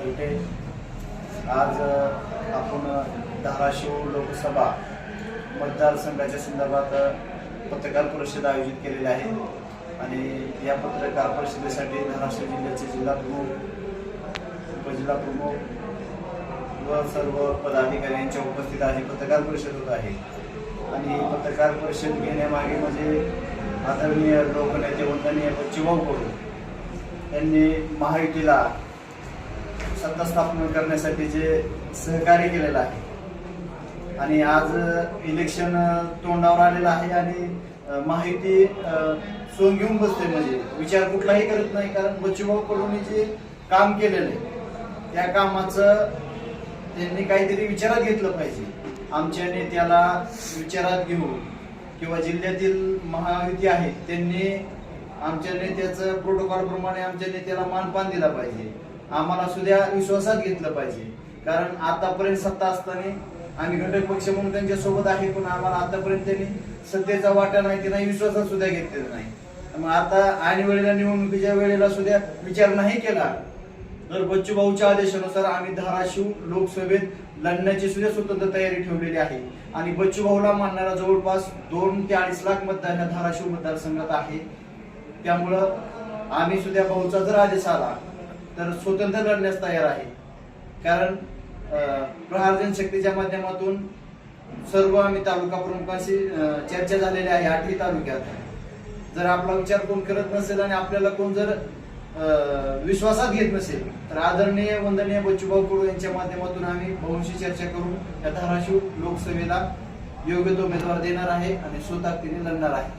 तलटे आज आपण धाराशिव लोकसभा मतदारसंघाच्या संदर्भात पत्रकार परिषद आयोजित केलेली आहे. आणि या पत्रकार परिषदेसाठी धाराशिव जिल्ह्याचे जिल्हा प्रमुख उपजिल्हा प्रमुख व सर्व पदाधिकारी यांच्या उपस्थित आहे पत्रकार परिषद होत आहे. आणि पत्रकार परिषद घेण्यामागे म्हणजे आदरणीय लोकनेते वंदनीय बच्चूभाऊ कडू यांनी महायुतीला सत्ता स्थापन करण्यासाठी जे सहकार्य केलेलं आहे. आणि आज इलेक्शन तोंडावर आलेलं आहे आणि माहिती सोन घेऊन बसते म्हणजे. विचार कुठलाही करत नाही कारण बच्चूभाऊ कडून जे काम केलेलं आहे त्या कामाचं त्यांनी काहीतरी विचारात घेतलं पाहिजे. आमच्या नेत्याला विचारात घेऊन किंवा जिल्ह्यातील महायुती आहेत त्यांनी आमच्या नेत्याचं प्रोटोकॉल प्रमाणे आमच्या नेत्याला मानपान दिला पाहिजे. आम्हाला सुद्धा विश्वासात घेतलं पाहिजे. कारण आतापर्यंत सत्ता असताना आम्ही घटक पक्ष म्हणून त्यांच्यासोबत आहे पण आम्हाला आतापर्यंत त्यांनी सत्तेचा वाटा नाही त्यांना विश्वासात सुद्धा घेतलेला नाही. मग आता आणि वेळेला निवडणुकीच्या वेळेला सुद्धा विचार नाही केला. तर बच्चू भाऊच्या आदेशानुसार आम्ही धाराशिव लोकसभेत लढण्याची सुद्धा स्वतंत्र तयारी ठेवलेली आहे. आणि बच्चू भाऊला मानणारा जवळपास दोन ते अडीच लाख मतदार ह्या धाराशिव मतदारसंघात आहे. त्यामुळं आम्ही सुद्धा भाऊचा जर आदेश आला तर स्वतंत्र लढण्यास तयार आहे. कारण अं, प्रहार जनशक्तीच्या माध्यमातून सर्व आम्ही तालुका प्रमुखांशी चर्चा झालेली आहे आठही तालुक्यात. जर आपला विचार कोण करत नसेल आणि आपल्याला कोण जर विश्वासात घेत नसेल तर आदरणीय वंदनीय बच्चूभाऊ कडू यांच्या माध्यमातून आम्ही भाऊंशी चर्चा करून या धाराशिव लोकसभेला योग्य तो उमेदवार देणार आहे आणि स्वतः तिने लढणार आहे.